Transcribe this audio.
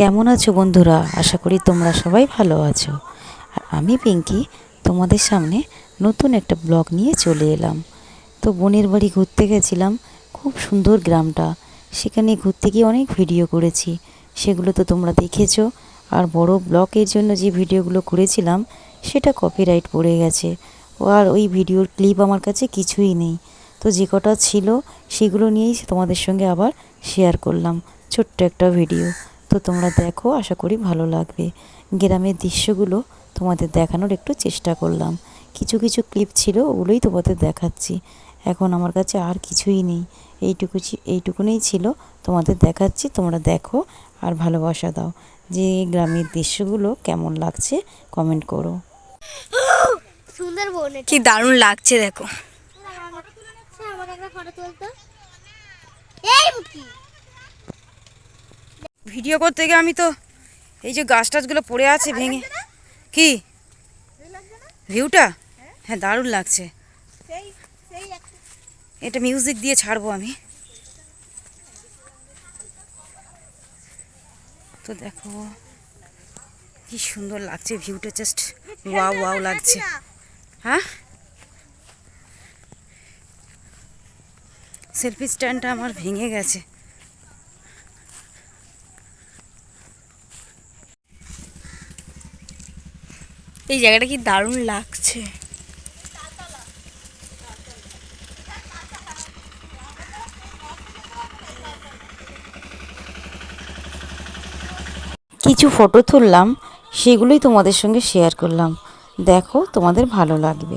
কেমন আছো বন্ধুরা? আশা করি তোমরা সবাই ভালো আছো। আর আমি পিঙ্কি, তোমাদের সামনে নতুন একটা ব্লগ নিয়ে চলে এলাম। তো বোনের বাড়ি ঘুরতে গেছিলাম, খুব সুন্দর গ্রামটা। সেখানে ঘুরতে গিয়ে অনেক ভিডিও করেছি। সেগুলো তো তোমরা দেখেছ। আর বড় ব্লকের জন্য যে ভিডিওগুলো করেছিলাম, সেটা কপিরাইট পড়ে গেছে। আর ওই ভিডিওর ক্লিপ আমার কাছে কিছুই নেই। তো যে কটা ছিল, সেগুলো নিয়েই তোমাদের সঙ্গে আবার শেয়ার করলাম। ছোট্ট একটা ভিডিও। তো তোমরা দেখো আশা করি ভালো লাগবে। গ্রামের দৃশ্যগুলো তোমাদের দেখানোর একটু চেষ্টা করলাম। কিছু কিছু ক্লিপ ছিল ওগুলোই তোমাদের দেখাচ্ছি। এখন আমার কাছে আর কিছুই নেই। এইটুকু এইটুকুনেই ছিল তোমাদের দেখাচ্ছি তোমরা দেখো আর ভালোবাসা দাও। যে গ্রামের দৃশ্যগুলো কেমন লাগছে কমেন্ট করো। সুন্দরবন কি দারুণ লাগছে দেখো। এই ভিডিও করতে গিয়ে আমি তো এই যে গাছ টাছগুলো পড়ে আছে ভেঙে। কি? ভিউটা? হ্যাঁ। দারুণ লাগছে। এটা মিউজিক দিয়ে ছাড়বো আমি। তো দেখো কি সুন্দর লাগছে ভিউটা জাস্ট ওয়াও ওয়াও লাগছে হ্যাঁ? সেলফি স্ট্যান্ডটা আমার ভেঙে গেছে। এই জায়গাটা কি দারুণ লাগছে। কিছু ফটো তুললাম, সেগুলোই তোমাদের সঙ্গে শেয়ার করলাম। দেখো তোমাদের ভালো লাগবে।